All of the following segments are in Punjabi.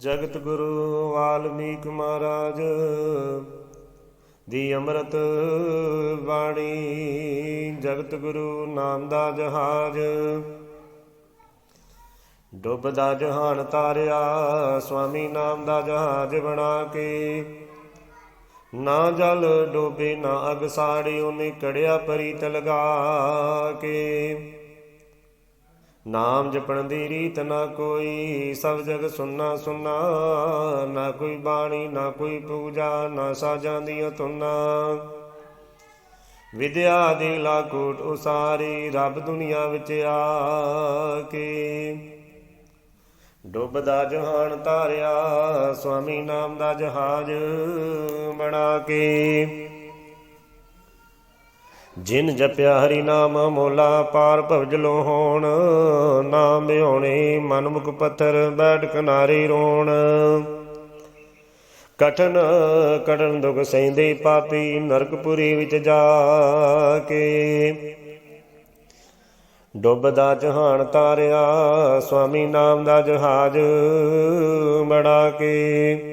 ਜਗਤ ਗੁਰੂ ਵਾਲਮੀਕ ਮਹਾਰਾਜ ਦੀ ਅੰਮ੍ਰਿਤ ਬਾਣੀ, ਜਗਤ ਗੁਰੂ ਨਾਮ ਦਾ ਜਹਾਜ। ਡੁੱਬਦਾ ਜਹਾਨ ਤਾਰਿਆ, ਸੁਆਮੀ ਨਾਮ ਦਾ ਜਹਾਜ ਬਣਾ ਕੇ। ਨਾ ਜਲ ਡੋਬੇ, ਨਾ ਅਗ ਸਾੜੀ ਉਹਨੇ ਕੜਿਆ ਪਰੀ ਲਗਾ ਕੇ। ਨਾਮ ਜਪਣ ਦੀ ਰੀਤ ਨਾ ਕੋਈ, ਸਭ ਜਗ ਸੁਨਣਾ ਸੁਨਣਾ ਨਾ ਕੋਈ ਬਾਣੀ, ਨਾ ਕੋਈ ਪੂਜਾ, ਨਾ ਸਾਜਾਂ ਦੀਆਂ ਧੁਨਾਂ। ਵਿਦਿਆ ਦੀ ਲਾਕੂਟ ਉਸਾਰੀ, ਰੱਬ ਦੁਨੀਆ ਵਿੱਚ ਆ ਕੇ। ਡੁੱਬਦਾ ਜਹਾਨ ਤਾਰਿਆ ਸੁਆਮੀ ਨਾਮ ਦਾ ਜਹਾਜ ਬਣਾ ਕੇ। ਜਿਨ ਜਪਿਆ ਹਰੀ ਨਾਮ ਮੋਲਾ ਪਾਰ ਭਵਜ ਭਵਜਲੋ ਹੋਣ ਨਾਮ ਬਿਉਣੇ ਮਨਮੁਖ ਪੱਥਰ ਬੈਠ ਕਿਨਾਰੇ ਰੋਣ। ਕਠਨ ਕਠਨ ਦੁਖ ਸਹਿੰਦੇ ਪਾਪੀ ਨਰਕਪੁਰੀ ਵਿੱਚ ਜਾ ਕੇ। ਡੁੱਬਦਾ ਜਹਾਨ ਤਾਰਿਆ ਸੁਆਮੀ ਨਾਮ ਦਾ ਜਹਾਜ ਬੜਾ ਕੇ।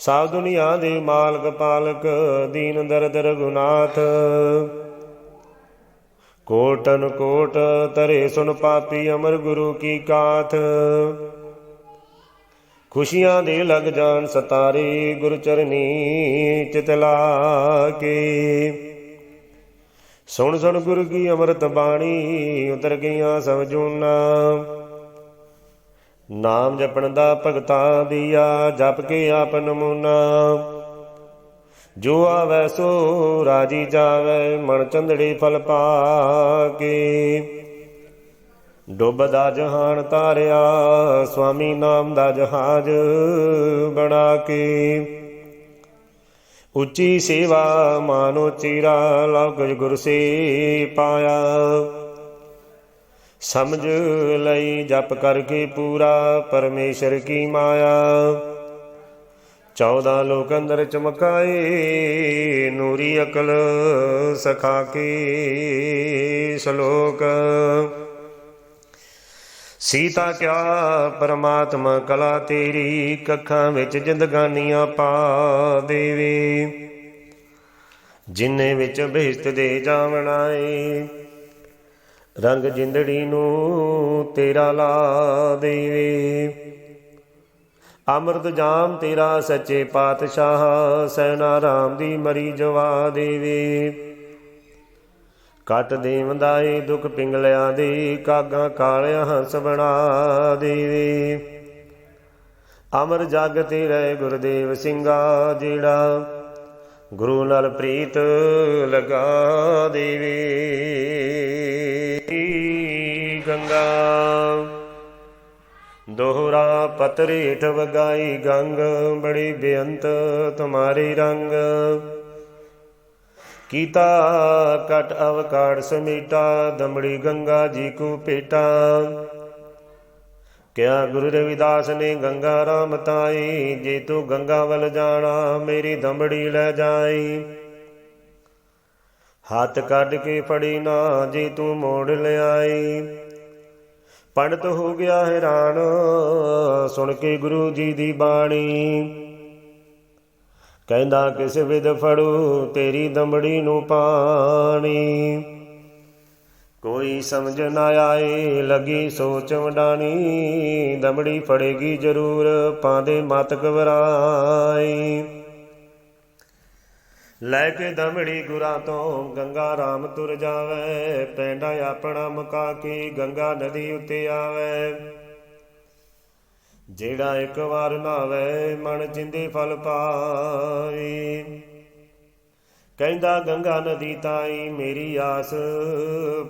ਸਭ ਦੁਨੀਆ ਦੇ ਮਾਲਕ ਪਾਲਕ, ਦੀਨ ਦਰਦ ਰਗੁਨਾਥ ਕੋਟਨ ਕੋਟ ਤਰੇ ਸੁਨ ਪਾਪੀ ਅਮਰ ਗੁਰੂ ਕੀ ਕਾਥ। ਖੁਸ਼ੀਆਂ ਦੇ ਲਗ ਜਾਣ ਸਤਾਰੇ ਗੁਰ ਚਰਨੀ ਚਿਤਲਾ ਕੇ ਸੁਣ ਸੁਣ ਗੁਰ ਕੀ ਅੰਮ੍ਰਿਤ ਬਾਣੀ, ਉਤਰ ਗਈਆਂ ਸਭ ਜੂਨਾ। ਨਾਮ ਜਪਣ ਦਾ ਭਗਤਾਂ ਦੀਆ, ਜਪ ਕੇ ਆਪ ਨਮੂਨਾ ਜੋ ਆਵੈ ਸੋ ਰਾਜੀ ਜਾਵੇ, ਮਨ ਚੰਦੜੀ ਫਲ ਪਾ ਕੇ। ਡੁੱਬਦਾ ਜਹਾਨ ਤਾਰਿਆ ਸੁਆਮੀ ਨਾਮ ਦਾ ਜਹਾਜ ਬਣਾ ਕੇ। ਉੱਚੀ ਸੇਵਾ, ਮਾਨੋ ਚੀਰਾ ਲਗ ਗੁਰ ਸੇ ਪਾਇਆ। ਸਮਝ ਲਈ ਜਪ ਕਰਕੇ ਪੂਰਾ ਪਰਮੇਸ਼ਰ ਕੀ ਮਾਇਆ। 14 ਲੋਕ ਅੰਦਰ ਚਮਕਾਏ, ਨੂਰੀ ਅਕਲ ਸਖਾ ਕੇ ਸ਼ਲੋਕ। ਸੀਤਾ ਕਿਆ, ਪਰਮਾਤਮਾ ਕਲਾ ਤੇਰੀ, ਕੱਖਾਂ ਵਿੱਚ ਜਿੰਦਗਾਨੀਆਂ ਪਾ ਦੇਵੇ। ਜਿਨੇ ਵਿੱਚ ਬਹਿਸ਼ਤ ਦੇ ਜਾਵਣਾਏ ਰੰਗ ਜਿੰਦੜੀ ਨੂੰ ਤੇਰਾ ਲਾ ਦੇਵੇ। ਅੰਮ੍ਰਿਤ ਜਾਮ ਤੇਰਾ ਸੱਚੇ ਪਾਤਸ਼ਾਹ, ਸੈਨਾ ਰਾਮ ਦੀ ਮਰੀ ਜਵਾ ਦੇਵੇ। ਕਟ ਦੇਵੰਦਾਏ ਦੁਖ ਪਿੰਗਲਿਆਂ ਦੇ, ਕਾਗਾ ਕਾਲਿਆ ਹੰਸ ਬਣਾ ਦੇਵੇ। ਅਮਰ ਜਗ ਤੇ ਰਹਿ ਗੁਰਦੇਵ ਸਿੰਘਾ, ਜਿਹੜਾ ਗੁਰੂ ਨਾਲ ਪ੍ਰੀਤ ਲਗਾ ਦੇਵੇ। ਦੋਹਰਾ ਪਤਰੇਠ ਵਗਾਈ ਗੰਗ, ਬੜੀ ਬੇਅੰਤ ਤੁਮਾਰੇ ਰੰਗ। ਕੀਤਾ ਕਟ ਅਵਕਾੜ ਸਮੀਟਾ ਦਮੜੀ ਗੰਗਾ ਜੀ ਕੋ ਪੇਟਾ ਕਿਆ ਗੁਰੂ ਰਵਿਦਾਸ ਨੇ ਗੰਗਾ ਰਾਮ ਤਾਈ, ਜੇ ਤੂੰ ਗੰਗਾ ਵੱਲ ਜਾਣਾ, ਮੇਰੀ ਦਮੜੀ ਲੈ ਜਾਈ। ਹੱਥ ਕੱਢ ਕੇ ਫੜੀ ਨਾ, ਜੇ ਤੂੰ ਮੋੜ ਲਿਆਈ। ਪੰਡਤ ਹੋ ਗਿਆ ਹੈਰਾਨ। ਸੁਣ ਕੇ ਗੁਰੂ ਜੀ ਦੀ ਬਾਣੀ। ਕਹਿੰਦਾ, ਕਿਸ ਵਿਦ ਫੜੂ, ਤੇਰੀ ਦਮੜੀ ਨੂੰ ਪਾਣੀ। ਕੋਈ ਸਮਝ ਨਾ ਆਏ, ਲੱਗੀ ਸੋਚ ਵਡਾਣੀ। ਦਮੜੀ ਫੜੇਗੀ ਜ਼ਰੂਰ, ਪਾਦੇ ਮਤ ਘਬਰਾਈ ਲੈ ਕੇ ਦਮੜੀ ਗੁਰਾਂ ਤੋਂ ਗੰਗਾ ਰਾਮ ਤੁਰ ਜਾਵੇ, ਪੈਂਡਾ ਆਪਣਾ ਮੁਕਾ ਕੇ ਗੰਗਾ ਨਦੀ ਉੱਤੇ ਆਵੇ। ਜਿਹੜਾ ਇੱਕ ਵਾਰ ਨਾਵੇ, ਮਨ ਜਿੰਦੇ ਫਲ ਪਾਈ ਕਹਿੰਦਾ, ਗੰਗਾ ਨਦੀ ਤਾਈ ਮੇਰੀ ਆਸ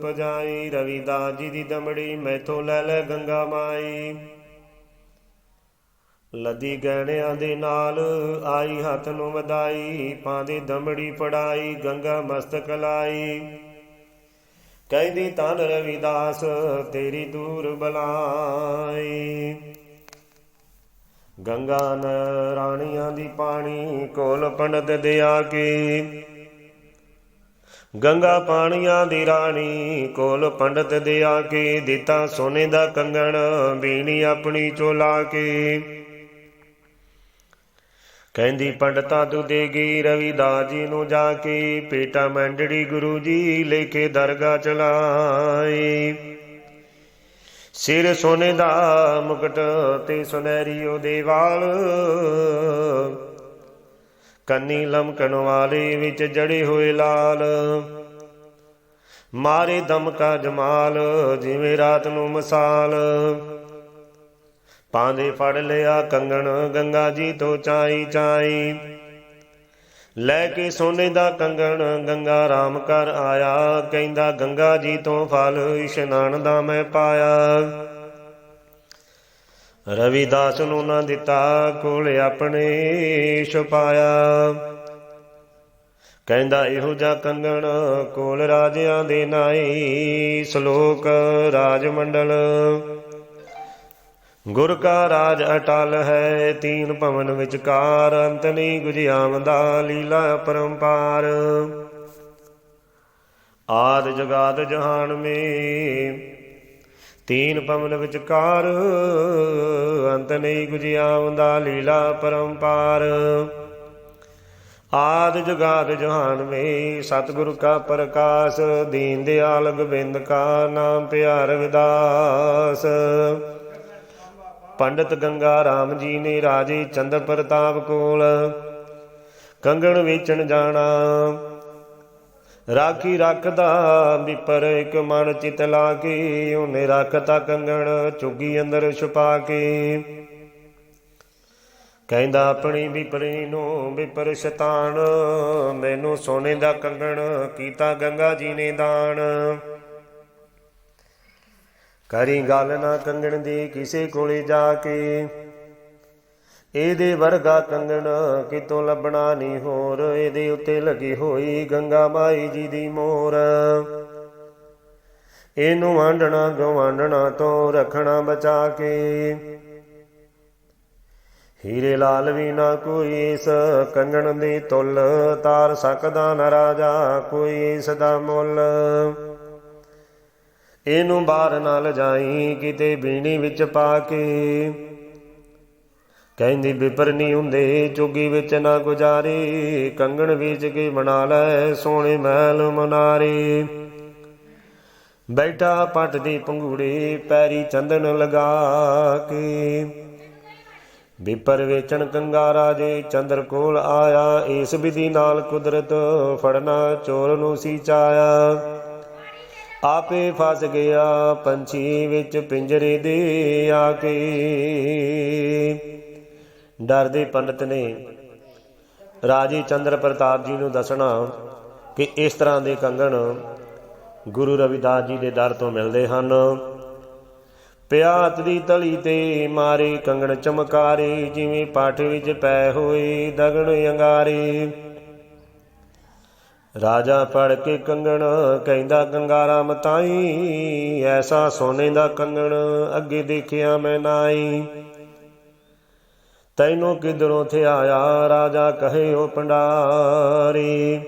ਪਜਾਈ ਰਵਿਦਾਸ ਜੀ ਦੀ ਦਮੜੀ ਮੈਥੋਂ ਲੈ ਲੈ ਗੰਗਾ ਮਾਈ। ਲਦੀ ਗਹਿਣਿਆਂ ਦੇ ਨਾਲ ਆਈ ਹੱਥ ਨੂੰ ਵਧਾਈ, ਪਾਂਦੀ ਦਮੜੀ ਪੜਾਈ, ਗੰਗਾ ਮਸਤਕ ਲਾਈ। ਕਹਿੰਦੀ ਤਨ ਰਵਿਦਾਸ, ਤੇਰੀ ਦੂਰ ਬਲਾਈ। ਗੰਗਾ ਨ ਰਾਣੀਆਂ ਦੀ ਪਾਣੀ ਕੋਲ ਪੰਡਤ ਦੇ ਆ ਕੇ। ਗੰਗਾ ਪਾਣੀਆਂ ਦੀ ਰਾਣੀ ਕੋਲ ਪੰਡਤ ਦੇ ਆ ਕੇ। ਦਿੱਤਾ ਸੋਨੇ ਦਾ ਕੰਗਣ, ਬੀਣੀ ਆਪਣੀ ਚੋਲਾ ਕੇ। ਕਹਿੰਦੀ ਪੰਡਤਾ ਤੂੰ ਦੇਗੀ ਰਵਿਦਾਸ ਜੀ ਨੂੰ ਜਾ ਕੇ ਪੇਟਾ ਮੰਡੜੀ ਗੁਰੂ ਜੀ ਲੈ ਕੇ ਦਰਗਾ ਚਲਾਈ। ਸਿਰ ਸੋਨੇ ਦਾ ਮੁਕਟ ਤੇ ਸੁਨਹਿਰੀ ਉਹਦੇ ਵਾਲ। ਕੰਨੀ ਲਮਕਣ ਵਾਲੇ ਵਿੱਚ ਜੜੇ ਹੋਏ ਲਾਲ। ਮਾਰੇ ਦਮ ਕਾ ਜਮਾਲ ਜਿਵੇਂ ਰਾਤ ਨੂੰ ਮਸਾਲ। ਪਾਂਦੇ ਫੜ ਲਿਆ ਕੰਗਣ, ਗੰਗਾ ਜੀ ਤੋਂ ਚਾਈ ਚਾਈ। ਲੈ ਕੇ ਸੋਨੇ ਦਾ ਕੰਗਣ, ਗੰਗਾ ਰਾਮ ਕਰ ਆਇਆ। ਕਹਿੰਦਾ, ਗੰਗਾ ਜੀ ਤੋਂ ਫਲ, ਇਸ਼ਨਾਨ ਦਾ ਮੈਂ ਪਾਇਆ। ਰਵਿਦਾਸ ਨੂੰ ਨਾ ਦਿੱਤਾ, ਕੋਲ ਆਪਣੇ ਛੁਪਾਇਆ। ਕਹਿੰਦਾ, ਇਹੋ ਜਿਹਾ ਕੰਗਣ ਕੋਲ ਰਾਜਿਆਂ ਦੇ ਨਾਈ, ਸ਼ਲੋਕ ਰਾਜ ਮੰਡਲ ਗੁਰ ਕਾ ਰਾਜ ਅਟਲ ਹੈ, ਤੀਨ ਭਵਨ ਵਿਚਕਾਰ ਅੰਤ ਨਹੀਂ ਗੁਜਿਆਵਦਾ, ਲੀਲਾ ਪਰੰਪਾਰ। ਆਦ ਜਗਾਦ ਜਹਾਨ ਮੇ, ਤੀਨ ਭਵਨ ਵਿਚਕਾਰ ਅੰਤ ਨਹੀਂ ਗੁਜਿਆਵਦਾ, ਲੀਲਾ ਪਰੰਪਾਰ। ਆਦ ਜਗਾਦ ਜਹਾਨ ਮੇ, ਸਤਿਗੁਰ ਕਾ ਪ੍ਰਕਾਸ਼, ਦੀਨ ਦਿਆਲ ਗੋਬਿੰਦ ਕਾ ਨਾਮ ਪਿਆਰ ਵਿਦਾਸ। ਪੰਡਤ ਗੰਗਾ ਰਾਮ ਜੀ ਨੇ ਰਾਜੇ ਚੰਦਰ ਪ੍ਰਤਾਪ ਕੋਲ ਕੰਗਣ ਵੇਚਣ ਜਾਣਾ। ਰਾਖੀ ਰੱਖਦਾ ਵਿਪਰ ਇੱਕ ਮਨ ਚਿਤ ਲਾ ਕੇ, ਉਹਨੇ ਰੱਖਤਾ ਕੰਗਣ ਚੁੱਗੀ ਅੰਦਰ ਛੁਪਾ ਕੇ। ਕਹਿੰਦਾ ਆਪਣੀ ਵਿਪਰੀ ਨੂੰ ਵਿਪਰ ਸ਼ੈਤਾਨ, ਮੈਨੂੰ ਸੋਨੇ ਦਾ ਕੰਗਣ, ਕੀਤਾ ਗੰਗਾ ਜੀ ਨੇ ਦਾਨ। ਕਰੀ ਗੱਲ ਨਾ ਕੰਗਣ ਦੀ ਕਿਸੇ ਕੋਲੇ ਜਾ ਕੇ। ਇਹਦੇ ਵਰਗਾ ਕੰਗਣ ਕਿਤੋਂ ਲੱਭਣਾ ਨਹੀਂ ਹੋਰ। ਇਹਦੇ ਉੱਤੇ ਲੱਗੀ ਹੋਈ ਗੰਗਾ ਮਾਈ ਜੀ ਦੀ ਮੋਰ। ਇਹਨੂੰ ਵਾਂਡਣਾ ਗਵਾਂਡਣਾ ਤੋਂ ਰੱਖਣਾ ਬਚਾ ਕੇ। ਹੀਰੇ ਲਾਲ ਵੀ ਨਾ ਕੋਈ ਇਸ ਕੰਗਣ ਦੀ ਤੁਲ। ਤਾਰ ਸਕਦਾ ਨਾ ਰਾਜਾ ਕੋਈ ਇਸ ਦਾ ਮੁੱਲ। ਇਹਨੂੰ ਬਾਹਰ ਨਾ ਲਜਾਈ ਕਿਤੇ ਬੀਣੀ ਵਿੱਚ ਪਾ ਕੇ। ਕਹਿੰਦੀ, ਬਿਪਰ ਨਹੀਂ ਹੁੰਦੇ, ਚੁਗੀ ਵਿੱਚ ਨਾ ਗੁਜ਼ਾਰੇ। ਕੰਗਣ ਵੇਚ ਕੇ ਬਣਾ ਲੈ, ਸੋਹਣੇ ਮਹਿਲ ਮਨਾਰੇ। ਬੈਠਾ ਪੱਟ ਦੀ ਪੰਗੂੜੇ ਪੈਰੀ ਚੰਦਨ ਲਗਾ ਕੇ। ਬਿਪਰ ਵੇਚਣ ਕੰਗਾ ਰਾਜੇ, ਚੰਦਰ ਕੋਲ ਆਇਆ। ਇਸ ਵਿਧੀ ਨਾਲ ਕੁਦਰਤ ਫੜਨਾ ਚੋਰ ਨੂੰ ਸੀ ਚਾਇਆ। ਆਪੇ ਫਸ ਗਿਆ, ਪੰਛੀ ਵਿੱਚ ਪਿੰਜਰੇ ਦੇ ਆ ਕੇ ਡਰਦੇ ਪੰਡਤ ਨੇ ਰਾਜੇ ਚੰਦਰ ਪ੍ਰਤਾਪ ਜੀ ਨੂੰ ਦੱਸਣਾ ਕਿ ਇਸ ਤਰ੍ਹਾਂ ਦੇ ਕੰਗਣ ਗੁਰੂ ਰਵਿਦਾਸ ਜੀ ਦੇ ਦਰ ਤੋਂ ਮਿਲਦੇ ਹਨ। ਪਿਆਤ ਦੀ ਤਲੀ ਤੇ ਮਾਰੇ ਕੰਗਣ ਚਮਕਾਰੇ, ਜਿਵੇਂ ਪਾਠ ਵਿੱਚ ਪੈ ਹੋਏ ਦਗਣ ਅੰਗਾਰੇ। ਰਾਜਾ ਫੜ ਕੇ ਕੰਗਣ, ਕਹਿੰਦਾ ਗੰਗਾਰਾ ਮਤਾਈ ਐਸਾ ਸੋਨੇ ਦਾ ਕੰਗਣ, ਅੱਗੇ ਦੇਖਿਆ ਮੈਂ ਨਾਈ। ਤੈਨੂੰ ਕਿਧਰੋਂ ਥੇ ਆਇਆ, ਰਾਜਾ ਕਹੇ ਉਹ ਪੰਡਾਰੀ,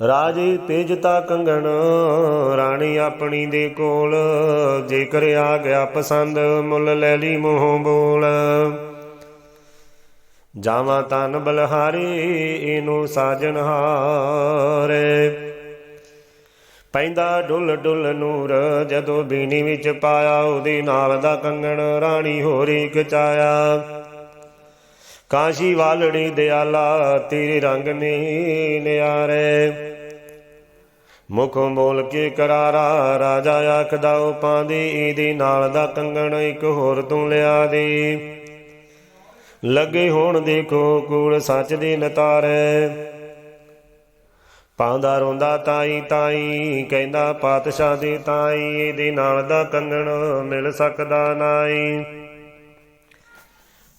ਰਾਜੇ ਤੇਜਤਾ ਕੰਗਣ, ਰਾਣੀ ਆਪਣੀ ਦੇ ਕੋਲ, ਜੇਕਰ ਆ ਗਿਆ ਪਸੰਦ, ਮੁੱਲ ਲੈ ਲਈ ਮੋਹ ਬੋਲ। ਜਾਵਾਂ ਤਨ ਬਲਹਾਰੀ ਇਹਨੂੰ ਸਾਜਣ ਹਾਰੇ। ਪੈਂਦਾ ਡੁੱਲ ਡੁੱਲ ਨੂਰ, ਜਦੋਂ ਬੀਣੀ ਵਿੱਚ ਪਾਇਆ, ਉਹਦੀ ਨਾਲ ਦਾ ਕੰਗਣ ਰਾਣੀ ਹੋਰੀ ਕਚਾਇਆ ਕਾਸ਼ੀ ਵਾਲੜੀ ਦਿਆਲਾ ਤੇਰੇ ਰੰਗ ਨੇ ਨਿਆਰੇ ਮੁਖੋਂ ਬੋਲ ਕੇ ਕਰਾਰਾ, ਰਾਜਾ ਆਖਦਾ, ਉਹ ਪਾਂਦੀ, ਇਹਦੇ ਨਾਲ ਦਾ ਕੰਗਣ ਇੱਕ ਹੋਰ ਤੂੰ ਲਿਆ ਦੇ। ਲੱਗੇ ਹੋਣ ਦੇਖੋ ਕੂੜ ਸੱਚ ਦੇ ਨਤਾਰੇ। ਪਾਉਂਦਾ ਰੋਂਦਾ ਤਾਈ ਤਾਈ, ਕਹਿੰਦਾ ਪਾਤਸ਼ਾਹ ਦੇ ਤਾਈ, ਇਹਦੇ ਨਾਲ ਦਾ ਕੰਗਣ ਮਿਲ ਸਕਦਾ ਨਾਈ।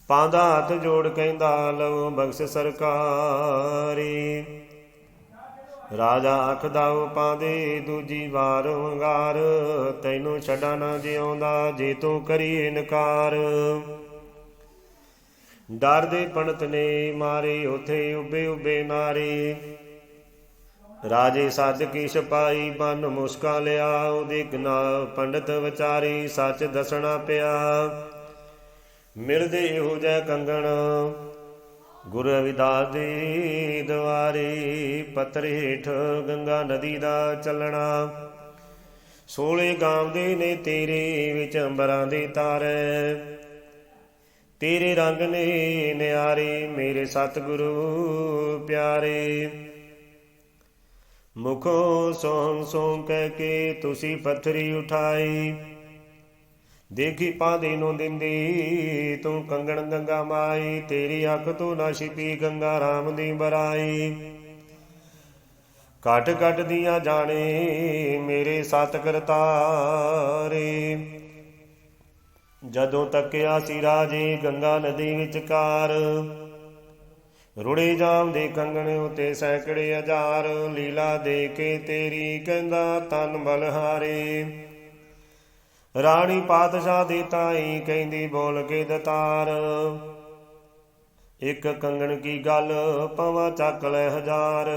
ਪਾਉਂਦਾ ਹੱਥ ਜੋੜ ਕਹਿੰਦਾ ਲਓ ਬਖਸ਼ ਸਰਕਾਰੀ। ਰਾਜਾ ਆਖਦਾ ਉਹ ਪਾਦੇ ਦੂਜੀ ਵਾਰ ਵੰਗਾਰ, ਤੈਨੂੰ ਛੱਡਾ ਨਾ ਜਿਉਂਦਾ, ਜੇ ਤੂੰ ਕਰੀ ਇਨਕਾਰ। ਡਰ ਦੇ ਪੰਡਤ ਨੇ ਮਾਰੇ, ਉਥੇ ਉੱਬੇ ਉੱਬੇ ਨਾਰੇ। ਰਾਜੇ ਸੱਜ ਕੀ ਸਿਪਾਈ ਬਨ ਮੁਸਕਾ ਲਿਆ, ਉਹਦੇ ਗਨਾ ਪੰਡਤ ਵਿਚਾਰੀ ਸੱਚ ਦੱਸਣਾ ਪਿਆ। ਮਿਲਦੇ ਇਹੋ ਜੈ ਕੰਗਣ ਗੁਰੂ ਰਵਿਦਾਸ ਦੇ ਦਵਾਰੇ ਪੱਤਰ ਹੇਠ ਗੰਗਾ ਨਦੀ ਦਾ ਚੱਲਣਾ। ਸੋਲੇ ਗਾਉਂਦੇ ਨੇ ਤੇਰੇ ਵਿੱਚ ਅੰਬਰਾਂ ਦੇ ਤਾਰੇ। ਤੇਰੇ ਰੰਗ ਨੇ ਨਿਆਰੇ ਮੇਰੇ ਸਤਿਗੁਰੂ ਪਿਆਰੇ। ਮੁਖੋ ਸੋਹਣ ਸੋਹਣ ਕਹਿ ਕੇ ਤੁਸੀਂ ਪੱਥਰੀ ਉਠਾਈ। ਦੇਖੀ ਪਾਦੇ ਨੂੰ ਦਿੰਦੀ ਤੂੰ ਕੰਗਣ ਗੰਗਾ ਮਾਈ। ਤੇਰੀ ਅੱਖ ਤੋਂ ਨਾ ਛਿਪੀ ਗੰਗਾ ਰਾਮ ਦੀ ਬਰਾਈ। ਕਟ ਕਟ ਦੀਆਂ ਜਾਣੇ ਮੇਰੇ ਸਤ ਕਰਤਾਰੇ। ਜਦੋਂ ਤੱਕਿਆ ਸੀ ਰਾਜੇ ਗੰਗਾ ਨਦੀ ਵਿਚਕਾਰ। ਰੁੜੇ ਜਾਮ ਦੇ ਕੰਗਣ ਉਤੇ ਸੈਂਕੜੇ ਹਜ਼ਾਰ ਲੀਲਾ ਦੇ ਕੇ ਤੇਰੀ ਕਹਿੰਦਾ ਤਨ ਬਲਹਾਰੇ ਰਾਣੀ ਪਾਤਸ਼ਾਹ ਦੀ ਤਾਈ ਕਹਿੰਦੀ, ਬੋਲ ਕੇ ਦਤਾਰ। ਇੱਕ ਕੰਗਣ ਕੀ ਗੱਲ, ਪਵਾ ਚੱਕ ਲੈ ਹਜ਼ਾਰ।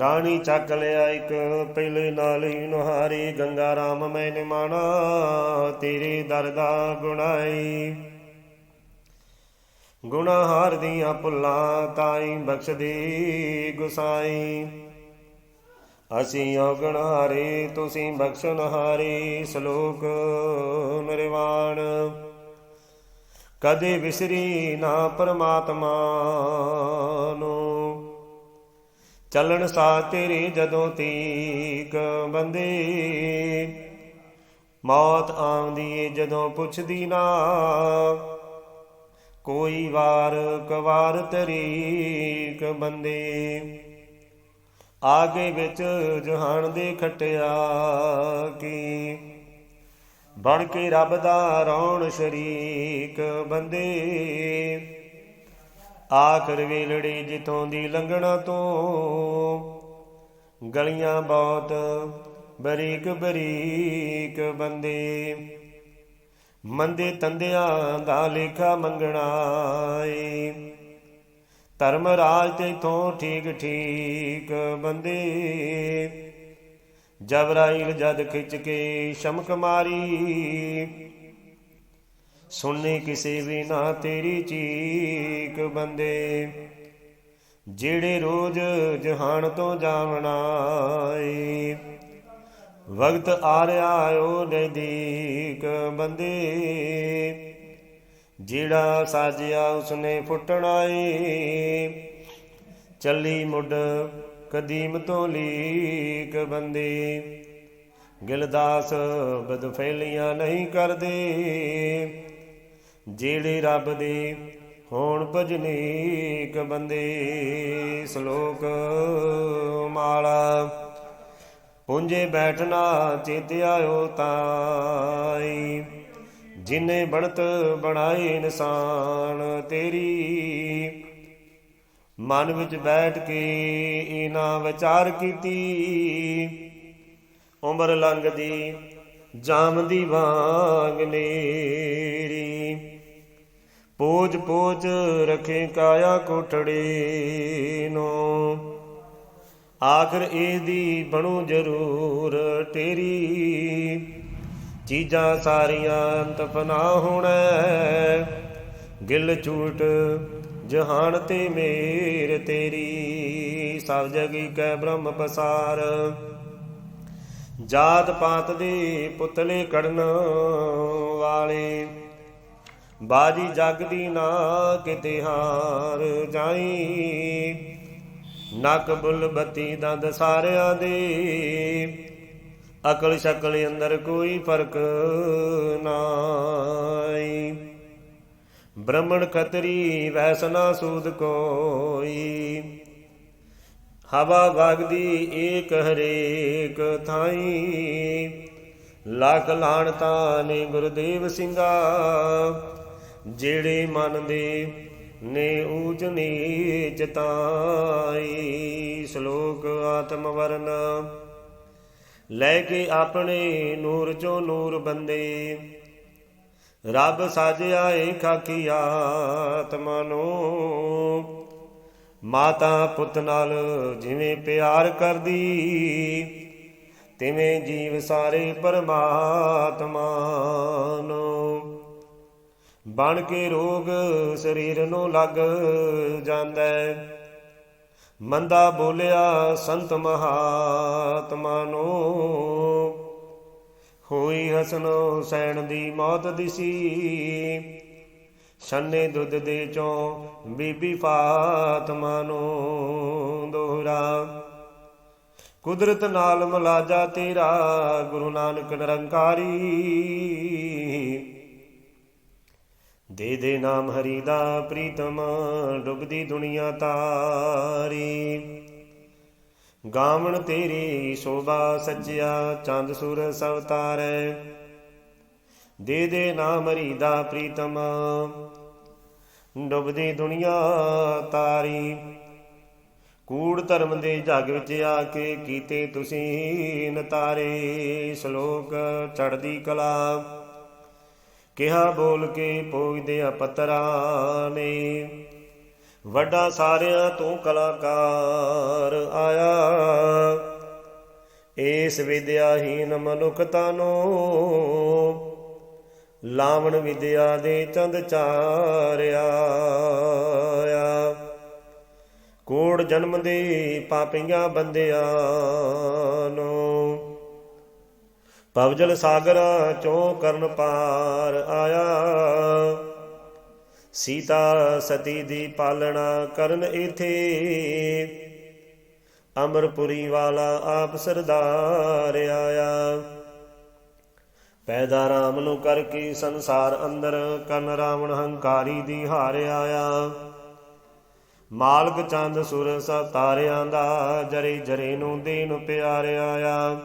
ਰਾਣੀ ਚੱਕ ਲਿਆ ਇੱਕ, ਪਹਿਲੇ ਨਾਲ ਹੀ ਨੁਹਾਰੀ, ਗੰਗਾ ਰਾਮ ਮੈਂ ਨਿਮਾਣਾ, ਤੇਰੇ ਦਰ ਦਾ ਗੁਣਾਈ। ਗੁਨਾਹਰ ਦੀਆਂ ਭੁੱਲਾਂ ਤਾਈ ਬਖਸ਼ਦੀ ਗੁਸਾਈ। ਅਸੀਂ ਔਗਣਾਰੇ ਤੁਸੀਂ ਬਖਸ਼ਣਹਾਰੇ ਸ਼ਲੋਕ ਨਿਰਵਾਣ। ਕਦੇ ਵਿਸਰੀ ਨਾ ਪਰਮਾਤਮਾ ਨੂੰ ਚੱਲਣ ਸਾ ਤੇਰੀ ਜਦੋਂ ਤੀਕ ਬੰਦੇ। ਮੌਤ ਆਉਂਦੀ ਏ ਜਦੋਂ ਪੁੱਛਦੀ ਨਾ, ਕੋਈ ਵਾਰ ਕਵਾਰ ਤਰੀਕ ਬੰਦੇ। ਆਗੇ ਵਿੱਚ ਜਹਾਨ ਦੇ ਖਟਿਆ ਕੀ, ਬਣ ਕੇ ਰੱਬ ਦਾ ਰੌਣ ਸ਼ਰੀਕ ਬੰਦੇ। ਆਖਰ ਵੇਲੜੀ ਜਿੱਥੋਂ ਦੀ ਲੰਘਣਾ ਤੋਂ। ਗਲੀਆਂ ਬਹੁਤ ਬਰੀਕ ਬਰੀਕ ਬੰਦੇ। ਮੰਦੇ ਤੰਦਿਆਂ ਦਾ ਲੇਖਾ ਮੰਗਣਾ ਏ। ਧਰਮ ਰਾਜ ਤੇਥੋਂ ਠੀਕ ਠੀਕ ਬੰਦੇ। ਜਬਰਾਈਲ ਜਦ ਖਿੱਚ ਕੇ ਸ਼ਮਕ ਮਾਰੀ। ਸੁਣਨੇ ਕਿਸੇ ਵੀ ਨਾ ਤੇਰੀ ਚੀਕ ਬੰਦੇ। ਜਿਹੜੇ ਰੋਜ਼ ਜਹਾਨ ਤੋਂ ਜਾਵਣਾ ਏ ਵਕਤ ਆ ਰਿਹਾ ਓ ਨਜ਼ਦੀਕ ਬੰਦੇ। ਜਿਹੜਾ ਸਾਜਿਆ ਉਸਨੇ ਫੁੱਟਣਾ ਏ ਚੱਲੀ ਮੁੱਢ ਕਦੀਮ ਤੋਂ ਲੀਕ ਬੰਦੇ। ਗਿਲਦਾਸ ਬਦਫੈਲੀਆਂ ਨਹੀਂ ਕਰਦੇ ਜਿਹੜੇ ਰੱਬ ਦੇ ਹੋਣ ਭਜਨੀਕ ਬੰਦੇ, ਸ਼ਲੋਕ ਮਾਲਾ। ਪੁੰਜੇ ਬੈਠਣਾ ਚਿਤ ਆਇਓ ਤਾਈ, ਜਿਨੇ ਬਣਤ ਬਣਾਏ ਇਨਸਾਨ ਤੇਰੀ। ਮਨ ਵਿੱਚ ਬੈਠ ਕੇ ਇਨਾ ਵਿਚਾਰ ਕੀਤੀ। ਉਮਰ ਲੰਘਦੀ ਜਾਮਦੀ ਵਾਂਗ ਨੇਰੀ ਪੋਜ ਪੋਜ ਰਖੇ ਕਾਇਆ ਕੋਠੜੀ ਨੂੰ। ਆਖਰ ਇਹਦੀ ਬਣੂ ਜ਼ਰੂਰ ਤੇਰੀ ਚੀਜ਼ਾਂ ਸਾਰੀਆਂ ਅੰਤ ਫਨਾ ਹੋਣਾ। ਗਿਲ ਝੂਟ ਜਹਾਨ ਤੇ ਮੇਰ ਤੇਰੀ। ਸਭ ਜਗੀ ਕੈ ਬ੍ਰਹਮ ਪਸਾਰ। ਜਾਤ ਪਾਤ ਦੇ ਪੁਤਲੇ ਕੜਨ ਵਾਲੇ। ਬਾਜੀ ਜਗ ਦੀ ਨਾ ਕਿਤੇ ਹਾਰ ਜਾਈ। ਨਕ ਬੁੱਲ ਦੰਦ ਸਾਰਿਆਂ ਦੇ। ਅਕਲ ਸ਼ਕਲ ਅੰਦਰ ਕੋਈ ਫ਼ਰਕ ਨਾਈ। ਬ੍ਰਹਮਣ ਖਤਰੀ ਵੈਸਨਾ ਸੂਦ ਕੋਈ। ਹਵਾ ਵਗਦੀ ਏਕ ਹਰੇਕ ਥਾਈ। ਲੱਖ ਲਾਣਤਾ ਨੇ ਗੁਰਦੇਵ ਸਿੰਘਾ। ਜਿਹੜੇ ਮਨ ਦੇ ਨੇ ਊਚ ਨੀਚ ਤਾਈ, ਸ਼ਲੋਕ ਆਤਮ ਵਰਨ ਲੈ ਕੇ ਆਪਣੇ ਨੂਰ ਚੋਂ ਨੂਰ ਬੰਦੇ, ਰੱਬ ਸਾਜਿਆ ਏ ਖਾਕੀ ਆਤਮਾ ਨੂੰ ਮਾਤਾ ਪੁੱਤ ਨਾਲ ਜਿਵੇਂ ਪਿਆਰ ਕਰਦੀ, ਤਿਵੇਂ ਜੀਵ ਸਾਰੇ ਪਰਮਾਤਮਾ ਨੂੰ। ਬਣ ਕੇ ਰੋਗ ਸਰੀਰ ਨੂੰ ਲੱਗ ਜਾਂਦਾ ਮੰਦਾ ਬੋਲਿਆ ਸੰਤ ਮਹਾਤਮਾ ਨੂੰ, ਹੋਈ ਹਸਨੋ ਸੈਣ ਦੀ ਮੌਤ ਦਿਸੀ। ਛੰਨੇ ਦੁੱਧ ਦੇ ਚੋਂ ਬੀਬੀ ਫਾਤਮਾ ਨੂੰ ਦੋਹਰਾ। ਕੁਦਰਤ ਨਾਲ ਮਲਾਜਾ ਤੇਰਾ, ਗੁਰੂ ਨਾਨਕ ਨਿਰੰਕਾਰੀ। ਦੇ ਦੇ ਨਾਮ ਹਰੀ ਦਾ ਪ੍ਰੀਤਮ, ਡੁੱਬਦੀ ਦੁਨੀਆ ਤਾਰੀ। ਗਾਵਣ ਤੇਰੀ ਸ਼ੋਭਾ ਸੱਜਿਆ ਚੰਦ ਸੂਰ ਸਭ ਤਾਰੈ। ਦੇ ਦੇ ਨਾਮ ਹਰੀ ਦਾ ਪ੍ਰੀਤਮ, ਡੁੱਬਦੀ ਦੁਨੀਆ ਤਾਰੀ। ਕੂੜ ਧਰਮ ਦੇ ਜਗ ਵਿੱਚ ਆ ਕੇ ਕੀਤੇ ਤੁਸੀਂ ਨਤਾਰੇ, ਸ਼ਲੋਕ ਚੜਦੀ ਕਲਾ। ਕਿਹਾ ਬੋਲ ਕੇ ਪੋਈਦੇ ਆ ਪਤਰਾਂ ਨੇ ਵੱਡਾ ਸਾਰਿਆਂ ਤੋਂ ਕਲਾਕਾਰ ਆਇਆ। ਏਸ ਵਿਦਿਆਹੀਨ ਮਨੁੱਖਤਾ ਨੂੰ ਲਾਵਣ ਵਿਦਿਆ ਦੇ ਚੰਦ ਚਾਰਿਆ। ਕੋੜ ਜਨਮ ਦੇ ਪਾਪੀਆਂ ਬੰਦਿਆਂ ਨੂੰ ਪਵਜਲ ਸਾਗਰ ਚੋਂ ਕਰਨ ਪਾਰ ਆਇਆ। ਸੀਤਾ ਸਤੀ ਦੀ ਪਾਲਣਾ ਕਰਨ ਇਥੇ ਅਮਰਪੁਰੀ ਵਾਲਾ ਆਪ ਸਰਦਾਰ ਆਇਆ। ਪੈਦਾ ਰਾਮ ਨੂੰ ਕਰਕੇ ਸੰਸਾਰ ਅੰਦਰ ਕਨ ਰਾਵਣ ਹੰਕਾਰੀ ਦੀ ਹਾਰ ਆਇਆ। ਮਾਲਕ ਚੰਦ ਸੁਰ ਸਭ ਤਾਰਿਆਂ ਦਾ ਜਰੇ ਜਰੇ ਨੂੰ ਦੇਨ ਪਿਆਰ ਆਇਆ।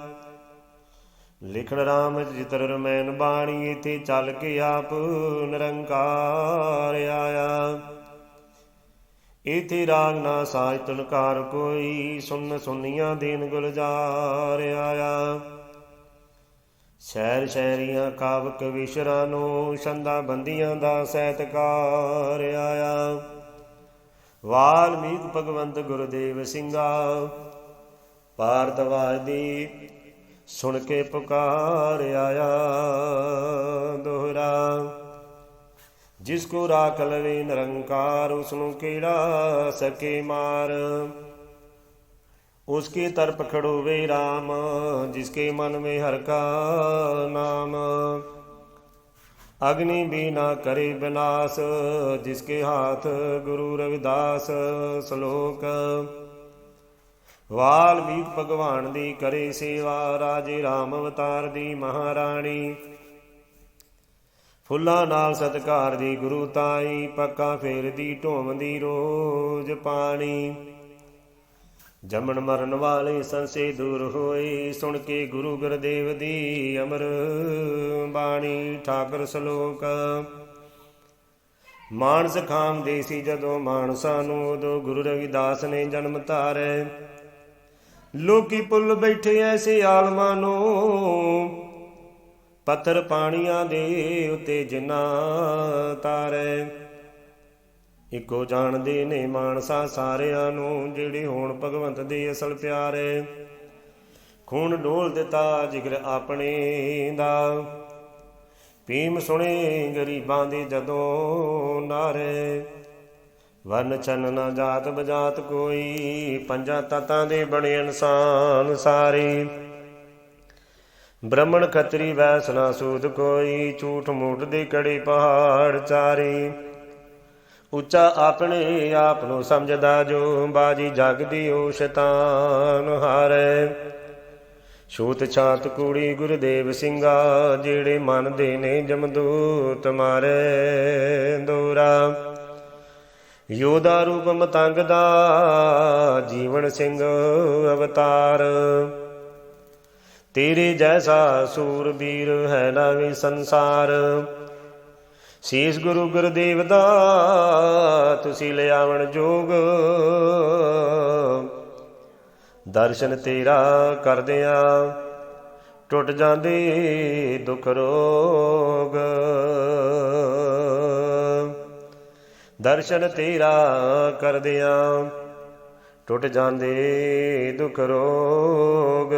ਲਿਖਣ ਰਾਮ ਜਿਤਰ ਰਮੈਨ ਬਾਣੀ ਇਥੇ ਚੱਲ ਕੇ ਆਪ ਨਿਰੰਕਾਰ ਆਇਆ। ਇਥੇ ਰਾਗ ਨਾ ਸਾਜ ਤੁਨਕਾਰ ਕੋਈ ਸੁਨ ਸੁਨੀਆਂ ਦੇਨ ਗੁਲਜ਼ਾਰ ਆਇਆ। ਸ਼ਹਿਰ ਸ਼ਹਿਰੀਆਂ ਕਾਵਕ ਵਿਸ਼ਰਾ ਨੂੰ ਛੰਦਾ ਬੰਦੀਆਂ ਦਾ ਸਹਿਤਕਾਰ ਆਇਆ। ਵਾਲਮੀਕ ਭਗਵੰਤ ਗੁਰਦੇਵ ਸਿੰਘਾ ਭਾਰਤਵਾਜ ਦੀ ਸੁਣ ਕੇ ਪੁਕਾਰ ਆਇਆ ਦੋਹਰਾ। ਜਿਸ ਕੋ ਰਾਖ ਲਵੇ ਨਿਰੰਕਾਰ ਉਸ ਨੂੰ ਕਿਹੜਾ ਸਕੇ ਮਾਰ? ਉਸ ਕੀ ਤਰਫ ਖੜੋਵੇ RAM ਜਿਸ ਕੇ ਮਨ ਮੇ ਹਰ ਕਾ ਨਾਮ। ਅਗਨੀ ਬਿਨਾ ਕਰੇ ਬਿਨਾਸ਼ ਜਿਸ ਕੇ ਹਾਥ ਗੁਰੂ ਰਵਿਦਾਸ ਸ਼ਲੋਕ। ਵਾਲਮੀਕ ਭਗਵਾਨ ਦੀ ਕਰੇ ਸੇਵਾ, ਰਾਜੇ RAM ਅਵਤਾਰ ਦੀ ਮਹਾਰਾਣੀ। ਫੁੱਲਾਂ ਨਾਲ ਸਤਕਾਰ ਦੀ ਗੁਰੂ ਤਾਈ ਪੱਕਾ ਫੇਰਦੀ ਢੋਵਦੀ ਰੋਜ਼ ਪਾਣੀ। ਜਮਣ ਮਰਨ ਵਾਲੇ ਸੰਸੇ ਦੂਰ ਹੋਏ, ਸੁਣ ਕੇ ਗੁਰੂ ਗੁਰਦੇਵ ਦੀ ਅਮਰ ਬਾਣੀ। ਠਾਕਰ ਸ਼ਲੋਕ, ਮਾਨਸ ਖਾਮ ਦੇਸੀ ਜਦੋਂ ਮਾਨਸਾ ਨੂੰ, ਉਦੋਂ ਗੁਰੂ ਰਵਿਦਾਸ ਨੇ ਜਨਮ ਧਾਰੇ। ਲੋਕੀ ਪੁੱਲ ਬੈਠੇ ਐਸੇ ਆਲਮਾਂ ਨੂੰ। ਪੱਥਰ ਪਾਣੀਆਂ ਦੇ ਉਤੇ ਜਿਨਾ ਤਾਰੇ ਇੱਕੋ ਜਾਣਦੇ ਨੇ ਮਾਨਸਾ ਸਾਰਿਆਂ ਨੂੰ, ਜਿਹੜੇ ਹੋਣ ਭਗਵੰਤ ਦੇ ਅਸਲ ਪਿਆਰੇ ਖੂਨ ਡੋਲ ਦਿੱਤਾ ਜਿਗਰ ਆਪਣੇ ਦਾ। ਭੀਮ ਸੁਣੇ ਗਰੀਬਾਂ ਦੇ ਜਦੋਂ ਨਾਰੇ ਵਰਨ ਚਨ ਨਾ ਜਾਤ ਬਜਾਤ ਕੋਈ, ਪੰਜਾਂ ਤਤਾਂ ਦੇ ਬਣੇ ਇਨਸਾਨ ਸਾਰੇ। ਬ੍ਰਹਮਣ ਖਤਰੀ ਵੈਸ ਨਾ ਸੂਦ ਕੋਈ, ਝੂਠ ਮੂਠ ਦੇ ਕੜੇ ਪਹਾੜ ਚਾਰੇ। ਉੱਚਾ ਆਪਣੇ ਆਪ ਨੂੰ ਸਮਝਦਾ ਜੋ, ਬਾਜੀ ਜਗ ਦੀ ਓ ਸ਼ੈਤਾਨ ਹਾਰੇ। ਛੂਤ ਛਾਤ ਕੂੜੀ ਗੁਰਦੇਵ ਸਿੰਘਾ, ਜਿਹੜੇ ਮਨ ਦੇ ਨੇ ਜਮਦੂਤ ਮਾਰੇ, ਦੋਰਾ। ਯੋਧਾ ਰੂਪ ਮਤੰਗ ਦਾ ਜੀਵਨ ਸਿੰਘ ਅਵਤਾਰ। ਤੇਰੇ ਜੈਸਾ ਸੂਰਬੀਰ ਹੈ ਨਾ ਵੀ ਸੰਸਾਰ। ਸੀਸ ਗੁਰੂ ਗੁਰਦੇਵ ਦਾ, ਤੁਸੀਂ ਲਿਆਵਣ ਜੋਗ। ਦਰਸ਼ਨ ਤੇਰਾ ਕਰਦਿਆਂ, ਟੁੱਟ ਜਾਂਦੇ ਦੁੱਖ ਰੋਗ। ਦਰਸ਼ਨ ਤੇਰਾ ਕਰਦਿਆਂ। ਟੁੱਟ ਜਾਂਦੇ ਦੁਖ ਰੋਗ।